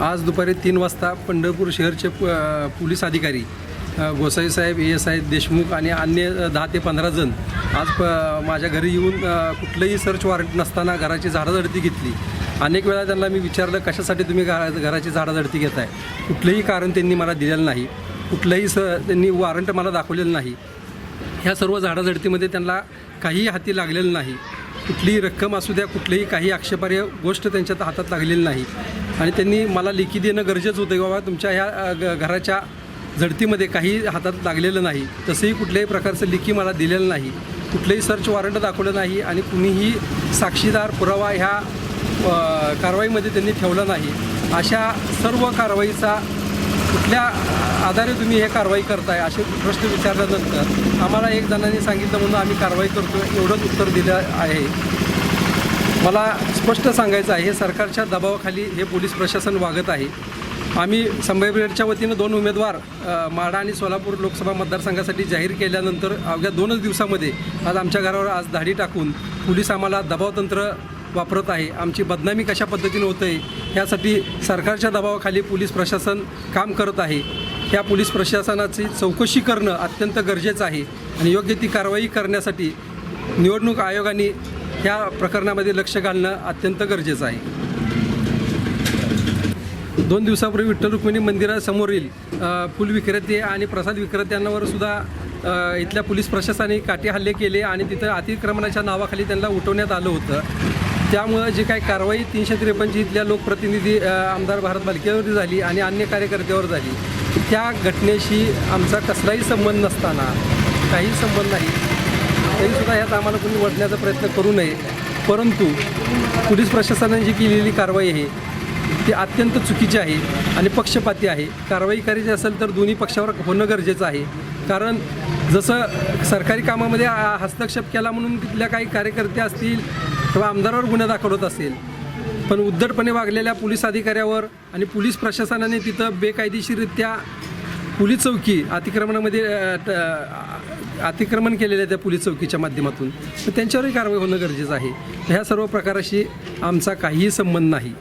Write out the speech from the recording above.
आज दुपारी तीन वाजता पंढरपूर शहरचे प- पोलीस अधिकारी गोसाई साहेब ए एस आय देशमुख आणि अन्य दहा ते पंधरा जण आज प माझ्या घरी येऊन कुठलंही सर्च वॉरंट नसताना घराची झाडाझडती घेतली. अनेक वेळा त्यांना मी विचारलं कशासाठी तुम्ही घरा घराची झाडाझडती घेताय? कुठलंही कारण त्यांनी मला दिलेलं नाही. कुठलंही स त्यांनी वॉरंट मला दाखवलेलं नाही. ह्या सर्व झाडाझडतीमध्ये त्यांना काहीही हाती लागलेलं नाही. कुठलीही रक्कम असू द्या कुठलीही काही आक्षेपार्ह गोष्ट त्यांच्या हातात लागलेली नाही. आणि त्यांनी मला लेखी देणं गरजेचं होतं की बाबा तुमच्या ह्या ग- घराच्या झडतीमध्ये काही हातात लागलेलं नाही. तसंही कुठल्याही प्रकारचं लिखी मला दिलेलं नाही. कुठलंही सर्च वॉरंट दाखवलं नाही आणि कुणीही साक्षीदार पुरावा ह्या कारवाईमध्ये त्यांनी ठेवला नाही. अशा सर्व कारवाईचा कुठल्या आधारे तुम्ही हे कारवाई करताय असे प्रश्न विचारल्यानंतर आम्हाला एक जणांनी सांगितलं म्हणून आम्ही कारवाई करतो एवढंच उत्तर दिलं आहे. मला स्पष्ट सांगायचं आहे हे सरकारच्या दबावाखाली हे पोलीस प्रशासन वागत आहे. आम्ही संभाजीनगरच्या वतीनं दोन उमेदवार माढा आणि सोलापूर लोकसभा मतदारसंघासाठी जाहीर केल्यानंतर अवघ्या दोनच दिवसामध्ये आज आमच्या घरावर आज धाडी टाकून पोलीस आम्हाला दबावतंत्र वापरत आहे. आमची बदनामी कशा पद्धतीने होत आहे यासाठी सरकारच्या दबावाखाली पोलीस प्रशासन काम करत आहे. या पोलीस प्रशासनाची चौकशी करणं अत्यंत गरजेचं आहे आणि योग्य ती कारवाई करण्यासाठी निवडणूक आयोगाने या प्रकरणामध्ये लक्ष घालणं अत्यंत गरजेचं आहे. दोन दिवसापूर्वी विठ्ठल रुक्मिणी मंदिरासमोरील फुल विक्रेते आणि प्रसाद विक्रेत्यांवर सुद्धा इथल्या पोलीस प्रशासनाने काटे हल्ले केले आणि तिथं अतिक्रमणाच्या नावाखाली त्यांना उठवण्यात आलं होतं. त्यामुळं जी काही कारवाई तीनशे त्रेपन्नची इथल्या लोकप्रतिनिधी आमदार भारत बालकेवरती झाली आणि अन्य कार्यकर्त्यावर झाली. त्या घटनेशी आमचा कसलाही संबंध नसताना काही संबंध नाही तरीसुद्धा ह्यात आम्हाला कोणी वडण्याचा प्रयत्न करू नये. परंतु पोलीस प्रशासनाने जी केलेली कारवाई आहे ती अत्यंत चुकीची आहे आणि पक्षपाती आहे. कारवाई करायची असेल तर दोन्ही पक्षावर होणं गरजेचं आहे. कारण जसं सरकारी कामामध्ये हस्तक्षेप केला म्हणून तिथल्या काही कार्यकर्ते असतील किंवा आमदारावर गुन्हा दाखल होत असेल पण उद्धटपणे वागलेल्या पोलीस अधिकाऱ्यावर आणि पोलीस प्रशासनाने तिथं बेकायदेशीररित्या पोलीस चौकी अतिक्रमणामध्ये अतिक्रमण केलेलं आहे त्या पोलीस चौकीच्या माध्यमातून. तर त्यांच्यावरही कारवाई होणं गरजेचं आहे. ह्या सर्व प्रकाराशी आमचा काहीही संबंध नाही.